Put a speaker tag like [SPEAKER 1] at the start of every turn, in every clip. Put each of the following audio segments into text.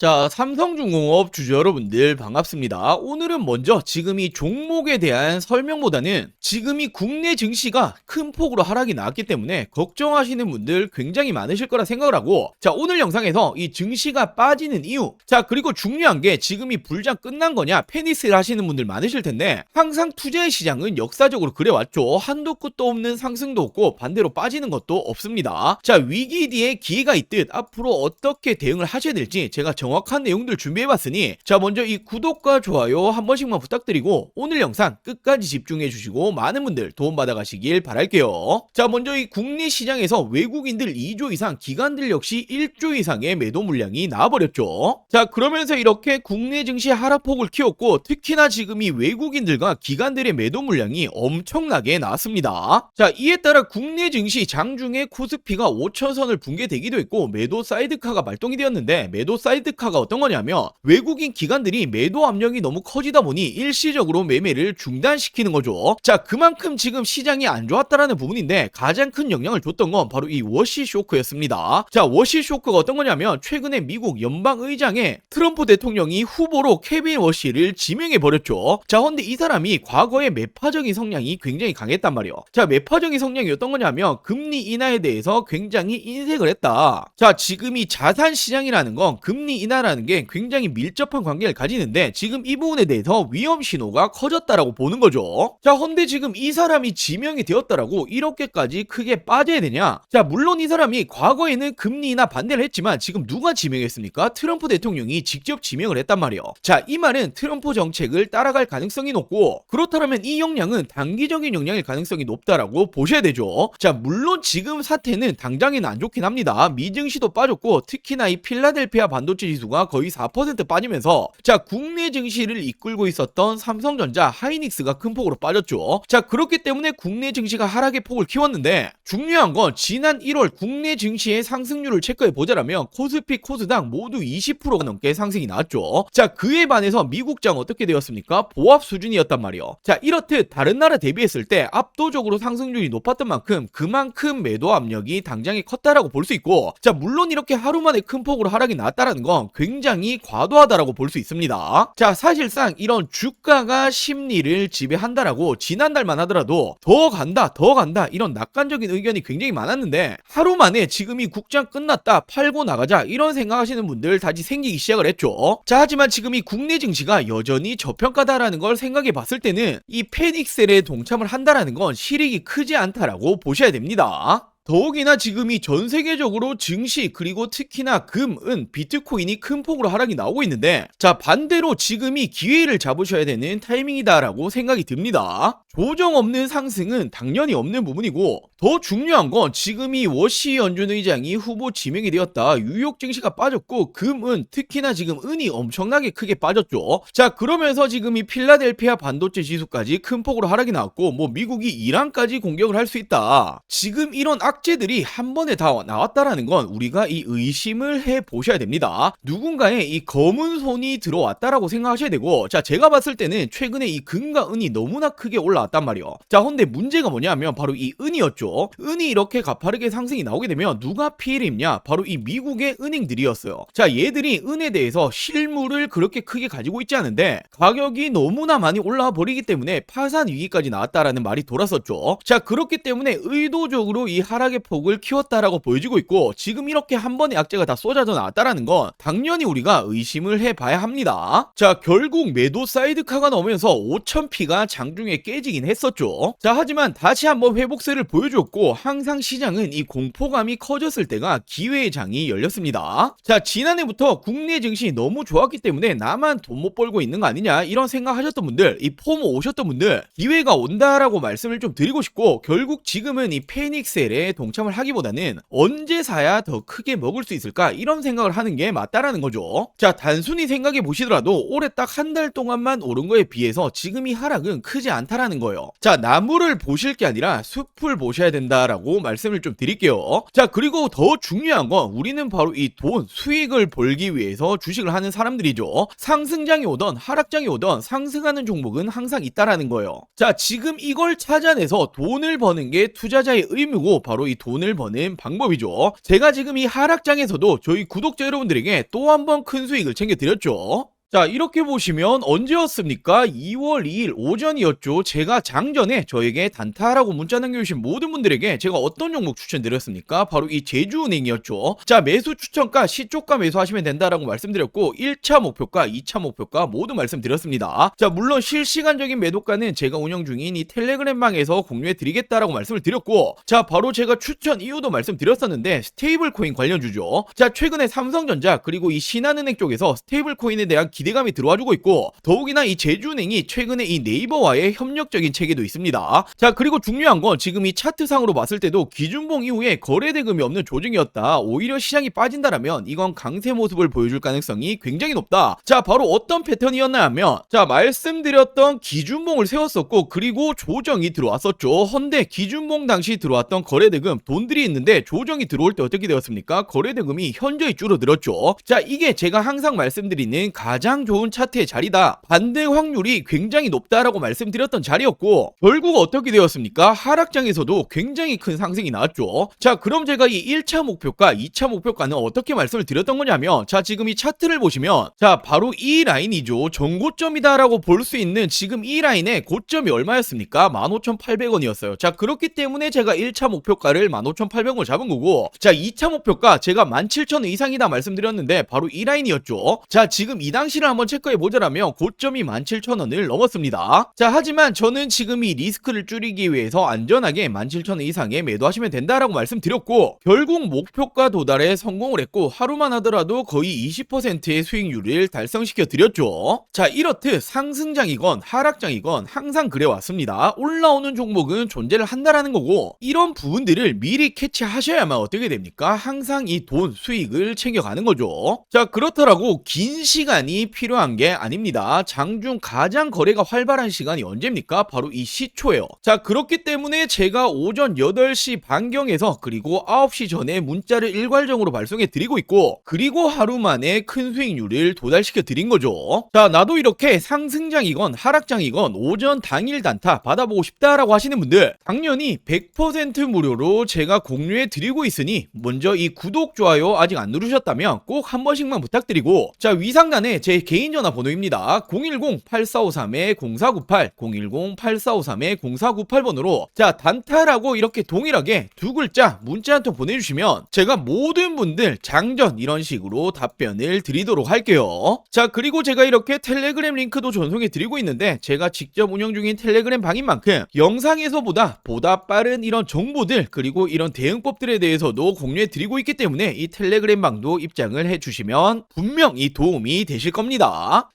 [SPEAKER 1] 자, 삼성중공업 주주 여러분들 반갑습니다. 오늘은 먼저 지금 이 종목에 대한 설명보다는 지금 이 국내 증시가 큰 폭으로 하락이 나왔기 때문에 걱정하시는 분들 굉장히 많으실 거라 생각을 하고 자, 오늘 영상에서 이 증시가 빠지는 이유 자, 그리고 중요한 게 지금 이 불장 끝난 거냐 페니스를 하시는 분들 많으실 텐데 항상 투자의 시장은 역사적으로 그래왔죠. 한도 끝도 없는 상승도 없고 반대로 빠지는 것도 없습니다. 자, 위기 뒤에 기회가 있듯 앞으로 어떻게 대응을 하셔야 될지 제가 정 확한 내용들 준비해봤으니 자 먼저 이 구독과 좋아요 한 번씩만 부탁드리고 오늘 영상 끝까지 집중해 주시고 많은 분들 도움받아 가시길 바랄게요. 자 먼저 이 국내 시장에서 외국인들 2조 이상 기관들 역시 1조 이상의 매도 물량이 나와버렸죠. 자 그러면서 이렇게 국내 증시 하락폭을 키웠고 특히나 지금 이 외국인들과 기관들의 매도 물량이 엄청나게 나왔습니다. 자 이에 따라 국내 증시 장중에 코스피가 5천선을 붕괴되기도 했고 매도 사이드카가 발동이 되었는데 매도 사이드 카가 어떤 거냐면 외국인 기관들이 매도 압력이 너무 커지다 보니 일시적으로 매매를 중단시키는 거죠. 자, 그만큼 지금 시장이 안 좋았다라는 부분인데 가장 큰 영향을 줬던 건 바로 이 워시 쇼크였습니다. 자, 워시 쇼크가 어떤 거냐면 최근에 미국 연방 의장에 트럼프 대통령이 후보로 케빈 워시를 지명해 버렸죠. 자, 근데 이 사람이 과거에 매파적인 성향이 굉장히 강했단 말이에요. 자, 매파적인 성향이 어떤 거냐면 금리 인하에 대해서 굉장히 인색을 했다. 자, 지금 이 자산 시장이라는 건 금리 인하 라는 게 굉장히 밀접한 관계를 가지는데 지금 이 부분에 대해서 위험 신호가 커졌다라고 보는 거죠. 자, 헌데 지금 이 사람이 지명이 되었다라고 이렇게까지 크게 빠져야 되냐? 자, 물론 이 사람이 과거에는 금리 인하 반대를 했지만 지금 누가 지명했습니까? 트럼프 대통령이 직접 지명을 했단 말이에요. 자, 이 말은 트럼프 정책을 따라갈 가능성이 높고 그렇다면 이 역량은 단기적인 역량일 가능성이 높다라고 보셔야 되죠. 자, 물론 지금 사태는 당장에는 안 좋긴 합니다. 미증시도 빠졌고 특히나 이 필라델피아 반도체 지수 가 거의 4% 빠지면서 자 국내 증시를 이끌고 있었던 삼성전자, 하이닉스가 큰 폭으로 빠졌죠. 자 그렇기 때문에 국내 증시가 하락의 폭을 키웠는데 중요한 건 지난 1월 국내 증시의 상승률을 체크해 보자라면 코스피, 코스닥 모두 20%가 넘게 상승이 나왔죠. 자 그에 반해서 미국장 어떻게 되었습니까? 보합 수준이었단 말이요. 자 이렇듯 다른 나라 대비했을 때 압도적으로 상승률이 높았던 만큼 그만큼 매도 압력이 당장에 컸다라고 볼 수 있고 자 물론 이렇게 하루 만에 큰 폭으로 하락이 나왔다라는 건 굉장히 과도하다라고 볼 수 있습니다. 자, 사실상 이런 주가가 심리를 지배한다라고 지난달만 하더라도 더 간다, 더 간다 이런 낙관적인 의견이 굉장히 많았는데 하루 만에 지금 이 국장 끝났다, 팔고 나가자 이런 생각하시는 분들 다시 생기기 시작을 했죠. 자, 하지만 지금 이 국내 증시가 여전히 저평가다라는 걸 생각해 봤을 때는 이 페닉셀에 동참을 한다라는 건 실익이 크지 않다라고 보셔야 됩니다. 더욱이나 지금이 전 세계적으로 증시 그리고 특히나 금, 은, 비트코인이 큰 폭으로 하락이 나오고 있는데 자 반대로 지금이 기회를 잡으셔야 되는 타이밍이다라고 생각이 듭니다. 조정 없는 상승은 당연히 없는 부분이고 더 중요한 건 지금이 워시 연준 의장이 후보 지명이 되었다. 뉴욕 증시가 빠졌고 금은 특히나 지금 은이 엄청나게 크게 빠졌죠. 자 그러면서 지금 이 필라델피아 반도체 지수까지 큰 폭으로 하락이 나왔고 뭐 미국이 이란까지 공격을 할 수 있다. 지금 이런 악 재들이 한 번에 다 나왔다라는 건 우리가 이 의심을 해 보셔야 됩니다. 누군가의 이 검은 손이 들어왔다라고 생각하셔야 되고 자 제가 봤을 때는 최근에 이 금과 은이 너무나 크게 올라왔단 말이요. 자 근데 문제가 뭐냐면 바로 이 은이었죠. 은이 이렇게 가파르게 상승이 나오게 되면 누가 피해를 입냐? 바로 이 미국의 은행들이었어요. 자 얘들이 은에 대해서 실물을 그렇게 크게 가지고 있지 않은데 가격이 너무나 많이 올라와 버리기 때문에 파산 위기까지 나왔다라는 말이 돌았었죠. 자 그렇기 때문에 의도적으로 이 하락 의 폭을 키웠다라고 보여지고 있고 지금 이렇게 한 번의 악재가 다 쏟아져 나왔다라는 건 당연히 우리가 의심을 해봐야 합니다. 자 결국 매도 사이드카가 나오면서 5,000피가 장중에 깨지긴 했었죠. 자 하지만 다시 한번 회복세를 보여줬고 항상 시장은 이 공포감이 커졌을 때가 기회의 장이 열렸습니다. 자 지난해부터 국내 증시 너무 좋았기 때문에 나만 돈 못 벌고 있는 거 아니냐 이런 생각하셨던 분들 이 포모 오셨던 분들 기회가 온다라고 말씀을 좀 드리고 싶고 결국 지금은 이 페닉셀 에 동참을 하기보다는 언제 사야 더 크게 먹을 수 있을까 이런 생각을 하는 게 맞다라는 거죠. 자 단순히 생각해 보시더라도 올해 딱 한 달 동안만 오른 거에 비해서 지금 이 하락은 크지 않다라는 거예요. 자 나무를 보실 게 아니라 숲을 보셔야 된다라고 말씀을 좀 드릴게요. 자 그리고 더 중요한 건 우리는 바로 이 돈 수익을 벌기 위해서 주식을 하는 사람들이죠. 상승장이 오던 하락장이 오던 상승하는 종목은 항상 있다라는 거예요. 자 지금 이걸 찾아내서 돈을 버는 게 투자자의 의무고 바로 바로 이 돈을 버는 방법이죠. 제가 지금 이 하락장에서도 저희 구독자 여러분들에게 또 한 번 큰 수익을 챙겨드렸죠. 자 이렇게 보시면 언제였습니까? 2월 2일 오전이었죠. 제가 장전에 저에게 단타라고 문자 남겨주신 모든 분들에게 제가 어떤 종목 추천드렸습니까? 바로 이 제주은행이었죠. 자 매수 추천가 시초가 매수하시면 된다라고 말씀드렸고 1차 목표가 2차 목표가 모두 말씀드렸습니다. 자 물론 실시간적인 매도가는 제가 운영 중인 이 텔레그램방에서 공유해드리겠다라고 말씀을 드렸고 자 바로 제가 추천 이유도 말씀드렸었는데 스테이블 코인 관련주죠. 자 최근에 삼성전자 그리고 이 신한은행 쪽에서 스테이블 코인에 대한 기 대감이 들어와주고 있고 더욱이나 이 제주은행이 최근에 이 네이버와의 협력적인 체계도 있습니다. 자 그리고 중요한 건 지금 이 차트상으로 봤을 때도 기준봉 이후에 거래 대금이 없는 조정이었다. 오히려 시장이 빠진다라면 이건 강세 모습을 보여줄 가능성이 굉장히 높다. 자 바로 어떤 패턴이었나 하면 자 말씀드렸던 기준봉을 세웠었고 그리고 조정이 들어왔었죠. 헌데 기준봉 당시 들어왔던 거래 대금 돈들이 있는데 조정이 들어올 때 어떻게 되었습니까? 거래 대금이 현저히 줄어들었죠. 자 이게 제가 항상 말씀드리는 가장 좋은 차트의 자리다. 반대 확률이 굉장히 높다라고 말씀드렸던 자리였고 결국 어떻게 되었습니까? 하락장에서도 굉장히 큰 상승이 나왔죠. 자 그럼 제가 이 1차 목표가 2차 목표가는 어떻게 말씀을 드렸던 거냐면 자 지금 이 차트를 보시면 자 바로 이 라인이죠. 정고점이다라고 볼 수 있는 지금 이 라인의 고점이 얼마였습니까? 15,800원이었어요. 자 그렇기 때문에 제가 1차 목표가를 15,800원을 잡은 거고 자 2차 목표가 제가 17,000원 이상이다 말씀드렸는데 바로 이 라인이었죠. 자 지금 이 당시 를 한번 체크해 보자라면 고점이 17,000원을 넘었습니다. 자 하지만 저는 지금 이 리스크를 줄이기 위해서 안전하게 17,000원 이상에 매도하시면 된다라고 말씀드렸고 결국 목표가 도달에 성공을 했고 하루만 하더라도 거의 20%의 수익률을 달성시켜 드렸죠. 자 이렇듯 상승장이건 하락장이건 항상 그래 왔습니다. 올라오는 종목은 존재를 한다라는 거고 이런 부분들을 미리 캐치하셔야만 어떻게 됩니까? 항상 이 돈 수익을 챙겨가는 거죠. 자 그렇더라고 긴 시간이 필요한 게 아닙니다. 장중 가장 거래가 활발한 시간이 언제입니까? 바로 이 시초예요. 자 그렇기 때문에 제가 오전 8시 반경에서 그리고 9시 전에 문자를 일괄적으로 발송해 드리고 있고 그리고 하루 만에 큰 수익률을 도달시켜 드린 거죠. 자 나도 이렇게 상승장이건 하락장이건 오전 당일 단타 받아보고 싶다라고 하시는 분들 당연히 100% 무료로 제가 공유해 드리고 있으니 먼저 이 구독 좋아요 아직 안 누르셨다면 꼭 한 번씩만 부탁드리고 자 위상단에 제 개인 전화번호입니다. 010-8453-0498 010-8453-0498번으로 자 단타라고 이렇게 동일하게 두 글자 문자 한 통 보내주시면 제가 모든 분들 장전 이런 식으로 답변을 드리도록 할게요. 자 그리고 제가 이렇게 텔레그램 링크도 전송해 드리고 있는데 제가 직접 운영 중인 텔레그램 방인 만큼 영상에서보다 보다 빠른 이런 정보들 그리고 이런 대응법들에 대해서도 공유해 드리고 있기 때문에 이 텔레그램 방도 입장을 해 주시면 분명 이 도움이 되실 겁니다.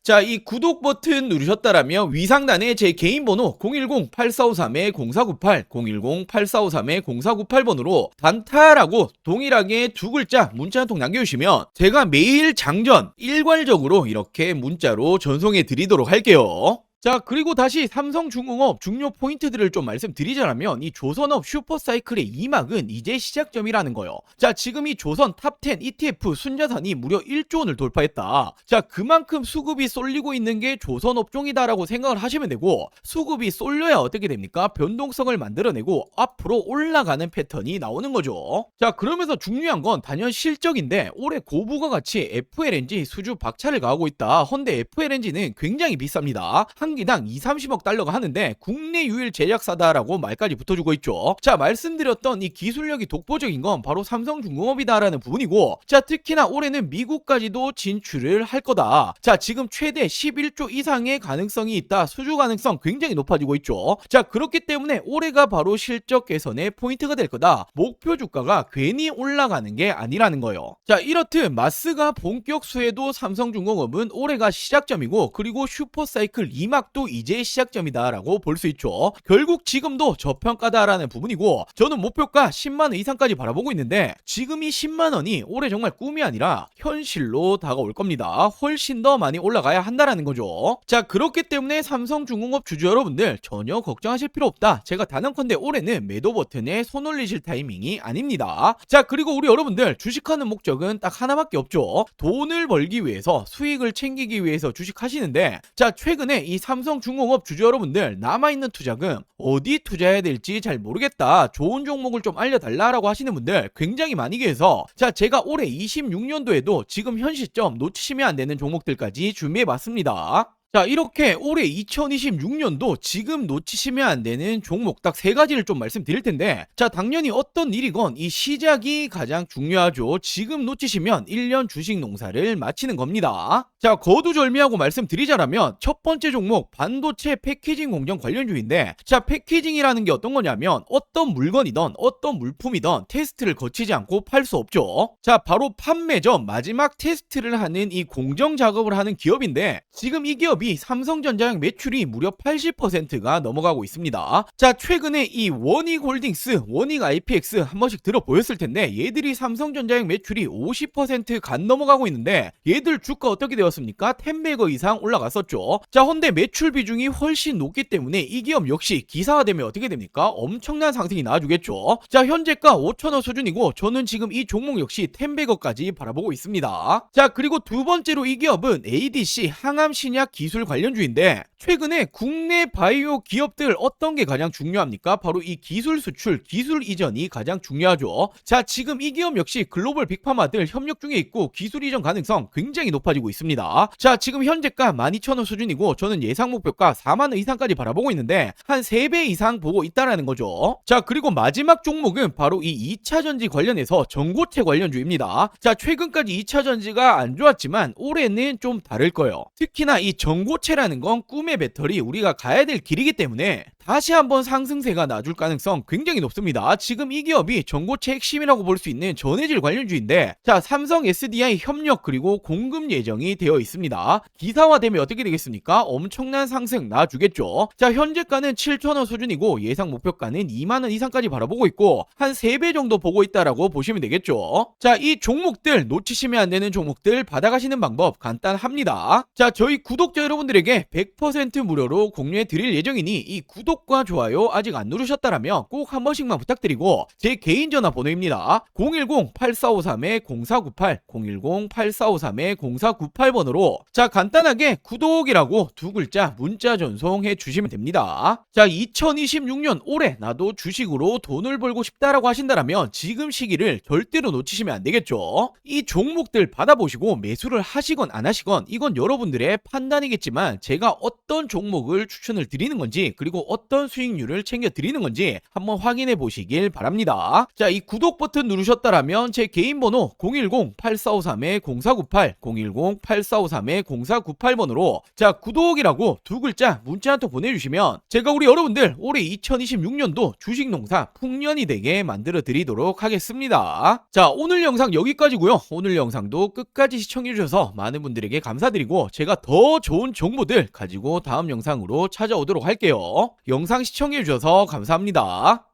[SPEAKER 1] 자 이 구독 버튼 누르셨다라면 위상단에 제 개인 번호 010-8453-0498 010-8453-0498번으로 단타라고 동일하게 두 글자 문자 한 통 남겨주시면 제가 매일 장전 일괄적으로 이렇게 문자로 전송해 드리도록 할게요. 자 그리고 다시 삼성중공업 중요 포인트들을 좀 말씀드리자면 이 조선업 슈퍼사이클의 2막은 이제 시작점이라는 거요. 자 지금 이 조선 탑10 ETF 순자산이 무려 1조 원을 돌파했다. 자 그만큼 수급이 쏠리고 있는 게 조선 업종이다라고 생각을 하시면 되고 수급이 쏠려야 어떻게 됩니까? 변동성을 만들어내고 앞으로 올라가는 패턴이 나오는 거죠. 자 그러면서 중요한 건 단연 실적인데 올해 고부가 같이 FLNG 수주 박차를 가하고 있다. 헌데 FLNG는 굉장히 비쌉니다. 한 기당 2, 30억 달러가 하는데 국내 유일 제작사다라고 말까지 붙어주고 있죠. 자 말씀드렸던 이 기술력이 독보적인 건 바로 삼성중공업이다라는 부분이고 자 특히나 올해는 미국까지도 진출을 할 거다. 자 지금 최대 11조 이상의 가능성이 있다. 수주 가능성 굉장히 높아지고 있죠. 자 그렇기 때문에 올해가 바로 실적 개선의 포인트가 될 거다. 목표 주가가 괜히 올라가는 게 아니라는 거예요. 자 이렇듯 마스가 본격 수혜도 삼성중공업은 올해가 시작점이고 그리고 슈퍼사이클 2막 시작도 이제 시작점이다라고 볼 수 있죠. 결국 지금도 저평가다라는 부분이고 저는 목표가 10만 원 이상까지 바라보고 있는데 지금 이 10만 원이 올해 정말 꿈이 아니라 현실로 다가올 겁니다. 훨씬 더 많이 올라가야 한다라는 거죠. 자 그렇기 때문에 삼성중공업 주주 여러분들 전혀 걱정하실 필요 없다. 제가 단언컨대 올해는 매도 버튼에 손 올리실 타이밍이 아닙니다. 자 그리고 우리 여러분들 주식하는 목적은 딱 하나밖에 없죠. 돈을 벌기 위해서 수익을 챙기기 위해서 주식하시는데 자 최근에 이 삼 삼성중공업 주주 여러분들 남아있는 투자금 어디 투자해야 될지 잘 모르겠다. 좋은 종목을 좀 알려달라라고 하시는 분들 굉장히 많이 계셔서 자 제가 올해 26년도에도 지금 현 시점 놓치시면 안 되는 종목들까지 준비해봤습니다. 자, 이렇게 올해 2026년도 지금 놓치시면 안 되는 종목 딱 세 가지를 좀 말씀드릴 텐데, 자, 당연히 어떤 일이건 이 시작이 가장 중요하죠. 지금 놓치시면 1년 주식 농사를 마치는 겁니다. 자, 거두절미하고 말씀드리자라면 첫 번째 종목 반도체 패키징 공정 관련주인데, 자, 패키징이라는 게 어떤 거냐면 어떤 물건이든 어떤 물품이든 테스트를 거치지 않고 팔 수 없죠. 자, 바로 판매 전 마지막 테스트를 하는 이 공정 작업을 하는 기업인데, 지금 이 기업이 삼성전자의 매출이 무려 80%가 넘어가고 있습니다. 자, 최근에 이 원익 홀딩스, 원익 IPX 한 번씩 들어보였을 텐데 얘들이 삼성전자의 매출이 50%간 넘어가고 있는데 얘들 주가 어떻게 되었습니까? 10배거 이상 올라갔었죠. 자, 헌데 매출 비중이 훨씬 높기 때문에 이 기업 역시 기사화되면 어떻게 됩니까? 엄청난 상승이 나와주겠죠. 자, 현재가 5천원 수준이고 저는 지금 이 종목 역시 10배거까지 바라보고 있습니다. 자, 그리고 두 번째로 이 기업은 ADC 항암 신약 기술 관련주인데 최근에 국내 바이오 기업들 어떤 게 가장 중요합니까? 바로 이 기술 수출, 기술 이전이 가장 중요하죠. 자, 지금 이 기업 역시 글로벌 빅파마들 협력 중에 있고 기술 이전 가능성 굉장히 높아지고 있습니다. 자, 지금 현재가 12,000원 수준이고 저는 예상 목표가 4만 원 이상까지 바라보고 있는데 한 3배 이상 보고 있다라는 거죠. 자, 그리고 마지막 종목은 바로 이 2차 전지 관련해서 전고체 관련주입니다. 자, 최근까지 2차 전지가 안 좋았지만 올해는 좀 다를 거예요. 특히나 이 전 고체라는 건 꿈의 배터리 우리가 가야 될 길이기 때문에 다시 한번 상승세가 나줄 가능성 굉장히 높습니다. 지금 이 기업이 전고체 핵심이라고 볼 수 있는 전해질 관련주인데 자 삼성 SDI 협력 그리고 공급 예정이 되어 있습니다. 기사화되면 어떻게 되겠습니까? 엄청난 상승 나주겠죠. 자 현재가는 7천원 수준이고 예상 목표가는 2만원 이상까지 바라보고 있고 한 3배 정도 보고 있다라고 보시면 되겠죠. 자 이 종목들 놓치시면 안 되는 종목들 받아가시는 방법 간단합니다. 자 저희 구독자 여러분들에게 100% 무료로 공유해 드릴 예정이니 이 구독 과 좋아요 아직 안 누르셨다라면 꼭 한 번씩만 부탁드리고 제 개인 전화번호입니다. 010-8453-0498 010-8453-0498번으로 자 간단하게 구독이라고 두 글자 문자 전송해 주시면 됩니다. 자 2026년 올해 나도 주식으로 돈을 벌고 싶다라고 하신다라면 지금 시기를 절대로 놓치시면 안 되겠죠. 이 종목들 받아보시고 매수를 하시건 안 하시건 이건 여러분들의 판단이겠지만 제가 어떤 종목을 추천을 드리는 건지 그리고 어떤 수익률을 챙겨 드리는 건지 한번 확인해 보시길 바랍니다. 자, 이 구독 버튼 누르셨다라면 제 개인 번호 010-8453-0498 010-8453-0498번으로 자, 구독이라고 두 글자 문자 한 통 보내주시면 제가 우리 여러분들 올해 2026년도 주식 농사 풍년이 되게 만들어 드리도록 하겠습니다. 자, 오늘 영상 여기까지고요. 오늘 영상도 끝까지 시청해 주셔서 많은 분들에게 감사드리고 제가 더 좋은 정보들 가지고 다음 영상으로 찾아오도록 할게요. 영상 시청해 주셔서 감사합니다.